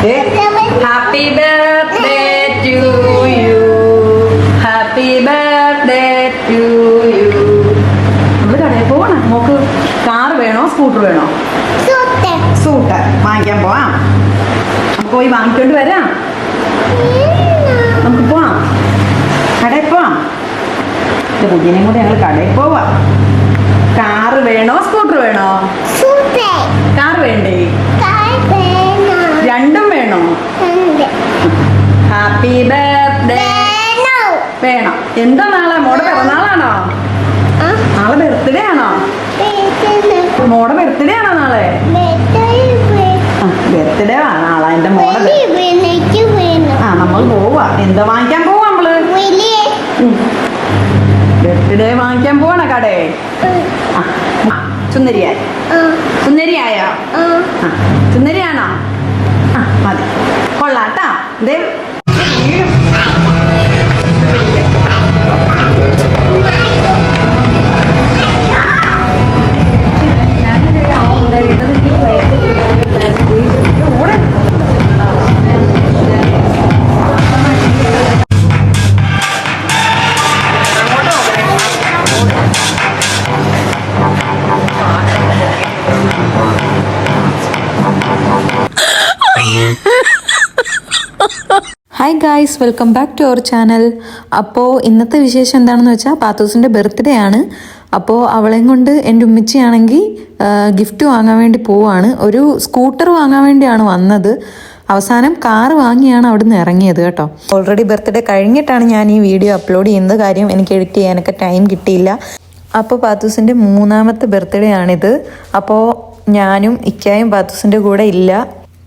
Happy birthday to you happy birthday to you നമ്മൾ കടയിൽ പോകണം മോക്ക് കാർ വേണോ? സ്കൂട്ടർ വേണോ? സ്കൂട്ടർ. വാങ്ങിക്കാൻ പോവാം. നമുക്ക് പോയി വാങ്ങിക്കൊണ്ട് വരാം. നമുക്ക് പോവാം. കടയിൽ പോവാം. കുഞ്ഞിനെയും കൂടെ ഞങ്ങൾ കടയിൽ പോവാം. കാറ് വേണോ? സ്കൂട്ടർ വേണോ? കാർ വേണ്ടേ? ഹാപ്പി ബർത്ത്ഡേ വേണം. എന്താ നാളെ? മോടെ പിറന്നാളാണോ? നാളെ ബർത്ത്ഡേ ആണോ? മോടെ ബർത്ത്ഡേ ആണോ നാളെ? ബർത്ത്ഡേ ആ നാളെ എന്റെ മോടെ ആ നമ്മൾ പോവാ. എന്താ വാങ്ങിക്കാൻ പോവാ നമ്മൾ? ബർത്ത്ഡേ വാങ്ങിക്കാൻ പോവാണ കടേ? സുന്ദരിയായി. സുന്ദരിയായോ? സുന്ദരിയാണോ? ആ മതി. കൊള്ളാട്ടാ ദേ വീഴും. Hi guys welcome back to our channel അപ്പോൾ ഇന്നത്തെ വിശേഷം എന്താണെന്ന് വെച്ചാൽ പാത്തൂസിന്റെ ബർത്ത്ഡേ ആണ്. അപ്പോൾ അവളെയും കൊണ്ട് എന്റെ ഉമ്മച്ചിയാണെങ്കിൽ ഗിഫ്റ്റ് വാങ്ങാൻ വേണ്ടി പോവാണ്. ഒരു സ്കൂട്ടർ വാങ്ങാൻ വേണ്ടിയാണ് വന്നത്. അവസാനം കാർ വാങ്ങിയാണ് അവിടുന്ന് ഇറങ്ങിയത് കേട്ടോ. ഓൾറെഡി ബർത്ത്ഡേ കഴിഞ്ഞിട്ടാണ് ഞാൻ ഈ വീഡിയോ അപ്ലോഡ് ചെയ്യുന്നത്. കാര്യം എനിക്ക് എഡിറ്റ് ചെയ്യാനൊക്കെ ടൈം കിട്ടിയില്ല. അപ്പോൾ പാത്തൂസിന്റെ മൂന്നാമത്തെ ബർത്ത്ഡേ ആണിത്. അപ്പോൾ ഞാനും ഇക്കായും പാത്തൂസിന്റെ കൂടെ ഇല്ല.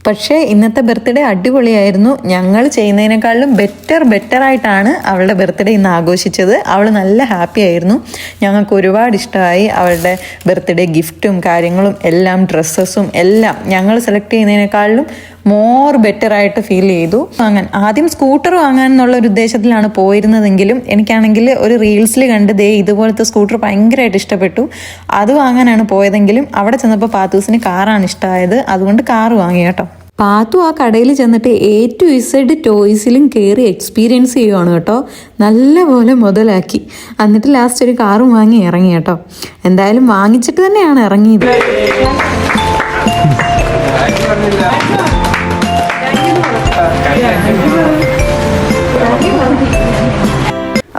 പക്ഷേ ഇന്നത്തെ ബർത്ത്ഡേ അടിപൊളിയായിരുന്നു. ഞങ്ങൾ ചെയ്യുന്നതിനേക്കാളും ബെറ്റർ ബെറ്റർ ആയിട്ടാണ് അവളുടെ ബർത്ത്ഡേ ഇന്ന് ആഘോഷിച്ചത്. അവൾ നല്ല ഹാപ്പി ആയിരുന്നു. ഞങ്ങൾക്ക് ഒരുപാട് ഇഷ്ടമായി അവളുടെ ബർത്ത്ഡേ ഗിഫ്റ്റും കാര്യങ്ങളും എല്ലാം ഡ്രസ്സസും എല്ലാം ഞങ്ങൾ സെലക്ട് ചെയ്യുന്നതിനേക്കാളും മോർ ബെറ്റർ ആയിട്ട് ഫീൽ ചെയ്തു. വാങ്ങാൻ ആദ്യം സ്കൂട്ടർ വാങ്ങാൻ എന്നുള്ള ഒരു ഉദ്ദേശത്തിലാണ് പോയിരുന്നതെങ്കിലും എനിക്കാണെങ്കിൽ ഒരു റീൽസിൽ കണ്ട് ദേ ഇതുപോലത്തെ സ്കൂട്ടർ ഭയങ്കരമായിട്ട് ഇഷ്ടപ്പെട്ടു. അത് വാങ്ങാനാണ് പോയതെങ്കിലും അവിടെ ചെന്നപ്പോൾ പാത്തൂസിന് കാറാണ് ഇഷ്ടമായത് അതുകൊണ്ട് കാർ വാങ്ങി കേട്ടോ. പാത്തു ആ കടയിൽ ചെന്നിട്ട് എ ടു ഇസഡ് ടോയ്സിലും കയറി എക്സ്പീരിയൻസ് ചെയ്യുവാണ് കേട്ടോ. നല്ലപോലെ മുതലാക്കി. എന്നിട്ട് ലാസ്റ്റ് ഒരു കാറും വാങ്ങി ഇറങ്ങി കേട്ടോ. എന്തായാലും വാങ്ങിച്ചിട്ട് തന്നെയാണ് ഇറങ്ങിയത്.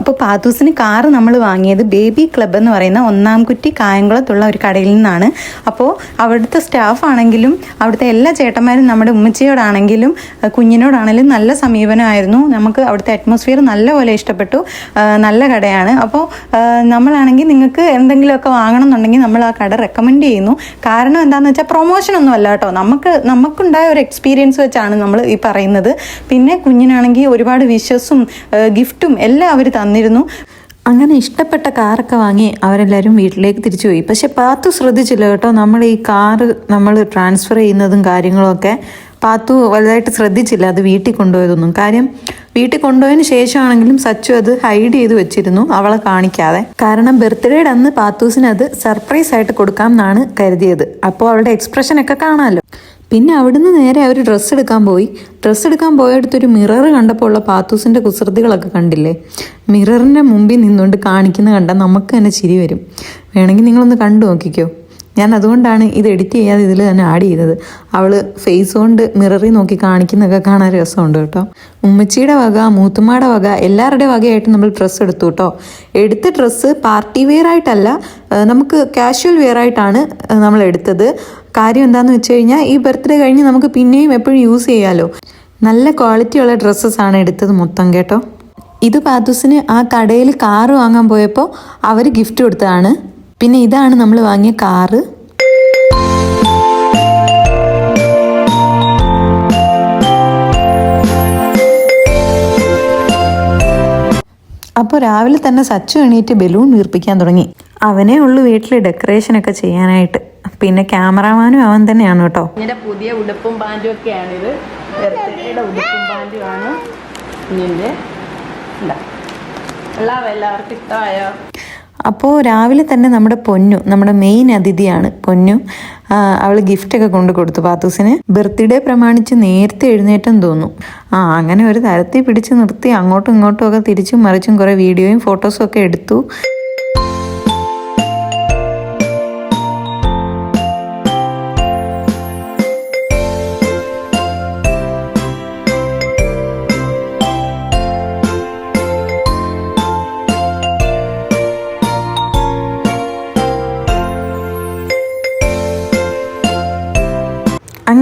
അപ്പോൾ പാത്തൂസിന് കാറ് നമ്മൾ വാങ്ങിയത് ബേബി ക്ലബ്ബ് എന്ന് പറയുന്ന ഒന്നാം കുറ്റി കായംകുളത്തുള്ള ഒരു കടയിൽ നിന്നാണ്. അപ്പോൾ അവിടുത്തെ സ്റ്റാഫ് ആണെങ്കിലും അവിടുത്തെ എല്ലാ ചേട്ടന്മാരും നമ്മുടെ ഉമ്മച്ചിയോടാണെങ്കിലും കുഞ്ഞിനോടാണെങ്കിലും നല്ല സമീപനമായിരുന്നു. നമുക്ക് അവിടുത്തെ അറ്റ്മോസ്ഫിയർ നല്ലപോലെ ഇഷ്ടപ്പെട്ടു. നല്ല കടയാണ്. അപ്പോൾ നമ്മളാണെങ്കിൽ നിങ്ങൾക്ക് എന്തെങ്കിലുമൊക്കെ വാങ്ങണം എന്നുണ്ടെങ്കിൽ നമ്മൾ ആ കട റെക്കമെൻഡ് ചെയ്യുന്നു. കാരണം എന്താണെന്ന് വെച്ചാൽ പ്രൊമോഷൻ ഒന്നും അല്ല കേട്ടോ. നമുക്ക് നമുക്കുണ്ടായ ഒരു എക്സ്പീരിയൻസ് വെച്ചാണ് നമ്മൾ ഈ പറയുന്നത്. പിന്നെ കുഞ്ഞിനാണെങ്കിൽ ഒരുപാട് വിഷസും ഗിഫ്റ്റും എല്ലാം അവർ തന്നിരുന്നു. അങ്ങനെ ഇഷ്ടപ്പെട്ട കാറൊക്കെ വാങ്ങി അവരെല്ലാവരും വീട്ടിലേക്ക് തിരിച്ചു പോയി. പക്ഷെ പാത്തു ശ്രദ്ധിച്ചില്ല കേട്ടോ. നമ്മൾ ഈ കാറ് നമ്മൾ ട്രാൻസ്ഫർ ചെയ്യുന്നതും കാര്യങ്ങളൊക്കെ പാത്തു വലുതായിട്ട് ശ്രദ്ധിച്ചില്ല. അത് വീട്ടിൽ കൊണ്ടുപോയതൊന്നും. കാര്യം വീട്ടിൽ കൊണ്ടുപോയതിന് ശേഷമാണെങ്കിലും സച്ചു അത് ഹൈഡ് ചെയ്ത് വെച്ചിരുന്നു. അവളെ കാണിക്കാതെ. കാരണം ബർത്ത്ഡേയുടെ അന്ന് പാത്തൂസിന് അത് സർപ്രൈസ് ആയിട്ട് കൊടുക്കാം എന്നാണ് കരുതിയത്. അപ്പോൾ അവളുടെ എക്സ്പ്രഷൻ ഒക്കെ കാണാമല്ലോ. പിന്നെ അവിടുന്ന് നേരെ അവർ ഡ്രസ്സ് എടുക്കാൻ പോയി. ഡ്രസ്സ് എടുക്കാൻ പോയടുത്തൊരു മിറർ കണ്ടപ്പോൾ ഉള്ള പാത്തൂസിന്റെ കുസൃതികളൊക്കെ കണ്ടില്ലേ? മിററിന്റെ മുമ്പിൽ നിന്നുകൊണ്ട് കാണിക്കുന്ന കണ്ടാൽ നമുക്ക് തന്നെ ചിരി വരും. വേണമെങ്കിൽ നിങ്ങളൊന്ന് കണ്ടു നോക്കിക്കോ. ഞാൻ അതുകൊണ്ടാണ് ഇത് എഡിറ്റ് ചെയ്യാതെ ഇതിൽ തന്നെ ആഡ് ചെയ്തത്. അവൾ ഫേസ് കൊണ്ട് മിററി നോക്കി കാണിക്കുന്നതൊക്കെ കാണാൻ രസമുണ്ട് കേട്ടോ. ഉമ്മച്ചിയുടെ വക മൂത്തുമ്മയുടെ വക എല്ലാവരുടെ വകയായിട്ട് നമ്മൾ ഡ്രസ്സ് എടുത്തു കേട്ടോ. എടുത്ത ഡ്രസ്സ് പാർട്ടി വെയർ ആയിട്ടല്ല നമുക്ക് കാഷ്വൽ വെയർ ആയിട്ടാണ് നമ്മൾ എടുത്തത്. കാര്യം എന്താണെന്ന് വെച്ച് കഴിഞ്ഞാൽ ഈ ബർത്ത്ഡേ കഴിഞ്ഞ് നമുക്ക് പിന്നെയും എപ്പോഴും യൂസ് ചെയ്യാമല്ലോ നല്ല ക്വാളിറ്റി ഉള്ള ഡ്രസ്സസ് ആണ് എടുത്തത് മൊത്തം കേട്ടോ. ഇത് പാത്തൂസിന് ആ കടയിൽ കാറ് വാങ്ങാൻ പോയപ്പോൾ അവർ ഗിഫ്റ്റ് കൊടുത്തതാണ്. പിന്നെ ഇതാണ് നമ്മൾ വാങ്ങിയ കാറ് അപ്പോൾ രാവിലെ തന്നെ സച്ചു എണീറ്റ് ബലൂൺ വീർപ്പിക്കാൻ തുടങ്ങി. അവനേ ഉള്ളു വീട്ടിൽ ഡെക്കറേഷനൊക്കെ ചെയ്യാനായിട്ട്. പിന്നെ ക്യാമറാമാനും അവൻ തന്നെയാണ് കേട്ടോ. പുതിയ ഉടുപ്പും പാന്റും ഒക്കെയാണ് ഇത് ഉടുപ്പും പാന്റുമാണ് ആണ് എല്ലാം എല്ലാവർക്കും ഇഷ്ടമായോ? അപ്പോൾ രാവിലെ തന്നെ നമ്മുടെ പൊന്നു നമ്മുടെ മെയിൻ അതിഥിയാണ് പൊന്നു. അവൾ ഗിഫ്റ്റൊക്കെ കൊണ്ട് കൊടുത്തു പാത്തൂസിന്. ബർത്ത്ഡേ പ്രമാണിച്ച് നേരത്തെ എഴുന്നേറ്റം തോന്നും ആ അങ്ങനെ ഒരു തരത്തിൽ പിടിച്ച് നിർത്തി അങ്ങോട്ടും ഇങ്ങോട്ടും ഒക്കെ തിരിച്ചും മറിച്ചും കുറേ വീഡിയോയും ഫോട്ടോസും ഒക്കെ എടുത്തു.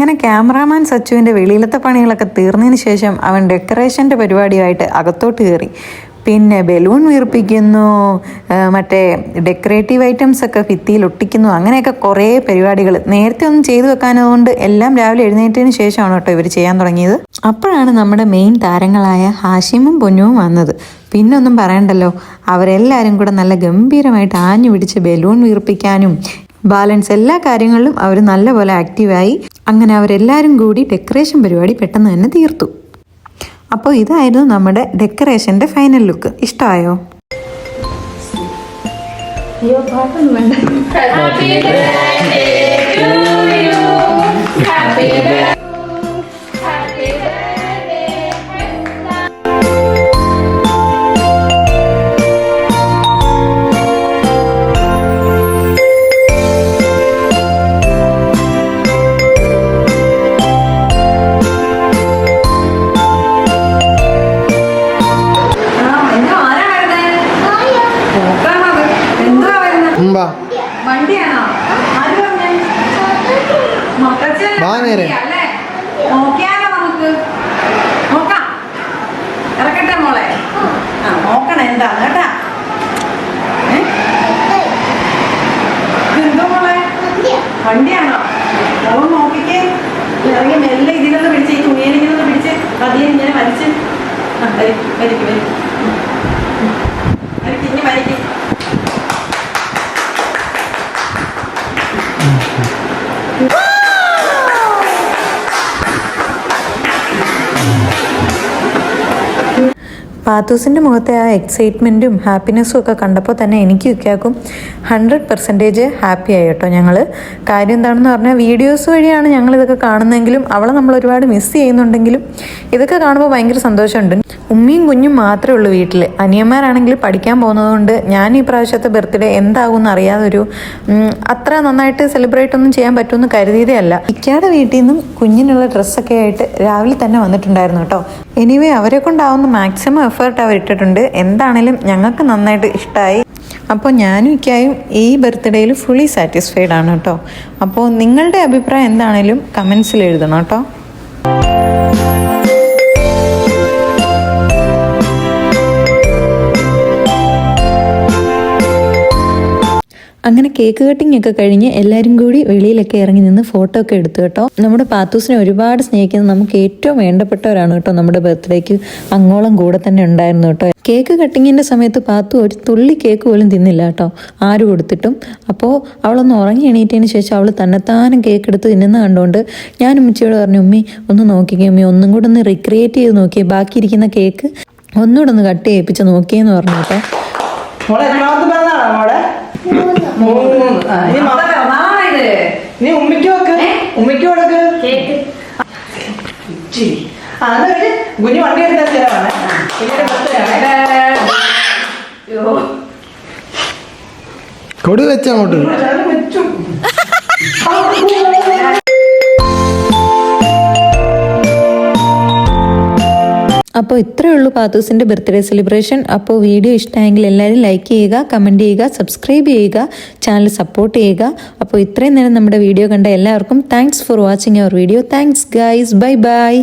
അങ്ങനെ ക്യാമറാമാൻ സച്ചുവിന്റെ വെളിയിലത്തെ പണികളൊക്കെ തീർന്നതിന് ശേഷം അവൻ ഡെക്കറേഷന്റെ പരിപാടിയായിട്ട് അകത്തോട്ട് കയറി. പിന്നെ ബലൂൺ വീർപ്പിക്കുന്നു മറ്റേ ഡെക്കറേറ്റീവ് ഐറ്റംസ് ഒക്കെ ഭിത്തിയിൽ ഒട്ടിക്കുന്നു. അങ്ങനെയൊക്കെ കുറേ പരിപാടികൾ നേരത്തെ ഒന്നും ചെയ്തു വെക്കാനതുകൊണ്ട് എല്ലാം രാവിലെ എഴുന്നേറ്റതിന് ശേഷമാണ് കേട്ടോ ഇവർ ചെയ്യാൻ തുടങ്ങിയത്. അപ്പോഴാണ് നമ്മുടെ മെയിൻ താരങ്ങളായ ഹാഷിമും പൊന്നുവും വന്നത്. പിന്നെ ഒന്നും പറയണ്ടല്ലോ അവരെല്ലാവരും കൂടെ നല്ല ഗംഭീരമായിട്ട് ആഞ്ഞു പിടിച്ച് ബലൂൺ വീർപ്പിക്കാനും ബാലൻസ് എല്ലാ കാര്യങ്ങളിലും അവർ നല്ലപോലെ ആക്റ്റീവായി. അങ്ങനെ അവരെല്ലാവരും കൂടി ഡെക്കറേഷൻ പരിപാടി പെട്ടെന്ന് തന്നെ തീർത്തു. അപ്പോൾ ഇതായിരുന്നു നമ്മുടെ ഡെക്കറേഷന്റെ ഫൈനൽ ലുക്ക് ഇഷ്ടമായോ അയ്യോ പാട്ടൊന്നും വേണ്ട. മക്കച്ചൻ വാ നേരെ. വണ്ടിയാ, അല്ലേ? നോക്കിയാലോ നമുക്ക്? നോക്കാം. ഇറക്കട്ടെ മോളെ. ആ നോക്കണം എന്താ കേട്ടാ? ഇതെന്തോ മോളെ? വണ്ടിയാണോ? മോൾ നോക്കിക്കേ. ഇറങ്ങി മെല്ലെ ഇതിനൊന്ന് പിടിച്ച് ഈ തുണിയിലിങ്ങനെ പിടിച്ച് പതിയെ ഇങ്ങനെ വലിച്ച്. വരിക്കും വലിക്ക് പാത്തൂസിന്റെ മുഖത്തെ ആ എക്സൈറ്റ്മെന്റും ഹാപ്പിനെസ്സും ഒക്കെ കണ്ടപ്പോൾ തന്നെ എനിക്ക് ഇക്കാക്കും ഹൺഡ്രഡ് പെർസെന്റേജ് ഹാപ്പി ആയി കേട്ടോ ഞങ്ങൾ കാര്യം എന്താണെന്ന് പറഞ്ഞാൽ വീഡിയോസ് വഴിയാണ് ഞങ്ങൾ ഇതൊക്കെ കാണുന്നതെങ്കിലും അവളെ നമ്മൾ ഒരുപാട് മിസ് ചെയ്യുന്നുണ്ടെങ്കിലും ഇതൊക്കെ കാണുമ്പോൾ ഭയങ്കര സന്തോഷമുണ്ട്. ഉമ്മിയും കുഞ്ഞും മാത്രമേ ഉള്ളൂ വീട്ടിൽ അനിയന്മാരാണെങ്കിൽ പഠിക്കാൻ പോകുന്നതുകൊണ്ട് ഞാൻ ഈ പ്രാവശ്യത്തെ ബർത്ത്ഡേ എന്താകുമെന്ന് അറിയാതെ ഒരു അത്ര നന്നായിട്ട് സെലിബ്രേറ്റ് ഒന്നും ചെയ്യാൻ പറ്റുമെന്ന് കരുതിയതേ അല്ല. ഇക്കാടെ വീട്ടിൽ നിന്നും കുഞ്ഞിനുള്ള ഡ്രസ്സൊക്കെ ആയിട്ട് രാവിലെ തന്നെ വന്നിട്ടുണ്ടായിരുന്നു കേട്ടോ. എനിവേ അവരെ കൊണ്ടാവുന്ന മാക്സിമം എഫേർട്ട് അവർ ഇട്ടിട്ടുണ്ട് എന്താണേലും ഞങ്ങൾക്ക് നന്നായിട്ട് ഇഷ്ടമായി അപ്പോൾ ഞാനും ഇക്കായും ഈ ബർത്ത്ഡേയിൽ ഫുള്ളി സാറ്റിസ്ഫൈഡ് ആണ് കേട്ടോ. അപ്പോൾ നിങ്ങളുടെ അഭിപ്രായം എന്താണേലും കമൻസിൽ എഴുതണം കേട്ടോ. അങ്ങനെ കേക്ക് കട്ടിംഗ് ഒക്കെ കഴിഞ്ഞ് എല്ലാവരും കൂടി വെളിയിലൊക്കെ ഇറങ്ങി നിന്ന് ഫോട്ടോ ഒക്കെ എടുത്തു കേട്ടോ. നമ്മുടെ പാത്തൂസിനെ ഒരുപാട് സ്നേഹിക്കുന്ന നമുക്ക് ഏറ്റവും വേണ്ടപ്പെട്ടവരാണ് കേട്ടോ നമ്മുടെ ബർത്ത്ഡേക്ക് അങ്ങോളം കൂടെ തന്നെ ഉണ്ടായിരുന്നു കേട്ടോ. കേക്ക് കട്ടിങ്ങിന്റെ സമയത്ത് പാത്തു ഒരു തുള്ളി കേക്ക് പോലും തിന്നില്ല കേട്ടോ. ആര് കൊടുത്തിട്ടും. അപ്പോൾ അവളൊന്ന് ഉറങ്ങി എണീറ്റതിന് ശേഷം അവൾ തന്നെത്താനും കേക്ക് എടുത്ത് തിന്നുന്ന കണ്ടുകൊണ്ട് ഞാൻ ഉമ്മച്ചിയോട് പറഞ്ഞു ഉമ്മി ഒന്ന് നോക്കിക്കേ ഉമ്മി ഒന്നും കൂടെ ഒന്ന് റിക്രിയേറ്റ് ചെയ്ത് നോക്കിയേ ബാക്കിയിരിക്കുന്ന കേക്ക് ഒന്നുകൂടെ ഒന്ന് കട്ട് ചെയ്യിപ്പിച്ച് നോക്കിയെന്ന് പറഞ്ഞു കേട്ടോ. മൂന്ന് ആ, ഇനി മ- അതെ, നീ ഉമ്മിക്ക് വെക്ക് ഏ? ഉമ്മിക്ക് കൊടുക്ക്. ഇച്ചിരി. ആ കുഞ്ഞു വണ്ടി ആണ്. അയ്യോ. കൊടു വെച്ച അങ്ങോട്ട് അപ്പോൾ ഇത്രയേ ഉള്ളൂ പാത്തൂസിന്റെ ബർത്ത്ഡേ സെലിബ്രേഷൻ. അപ്പോൾ വീഡിയോ ഇഷ്ടമായെങ്കിൽ എല്ലാവരും ലൈക്ക് ചെയ്യുക കമന്റ് ചെയ്യുക സബ്സ്ക്രൈബ് ചെയ്യുക ചാനൽ സപ്പോർട്ട് ചെയ്യുക. അപ്പോൾ ഇത്രയും നേരം നമ്മുടെ വീഡിയോ കണ്ട എല്ലാവർക്കും thanks for watching our video. Thanks guys bye bye.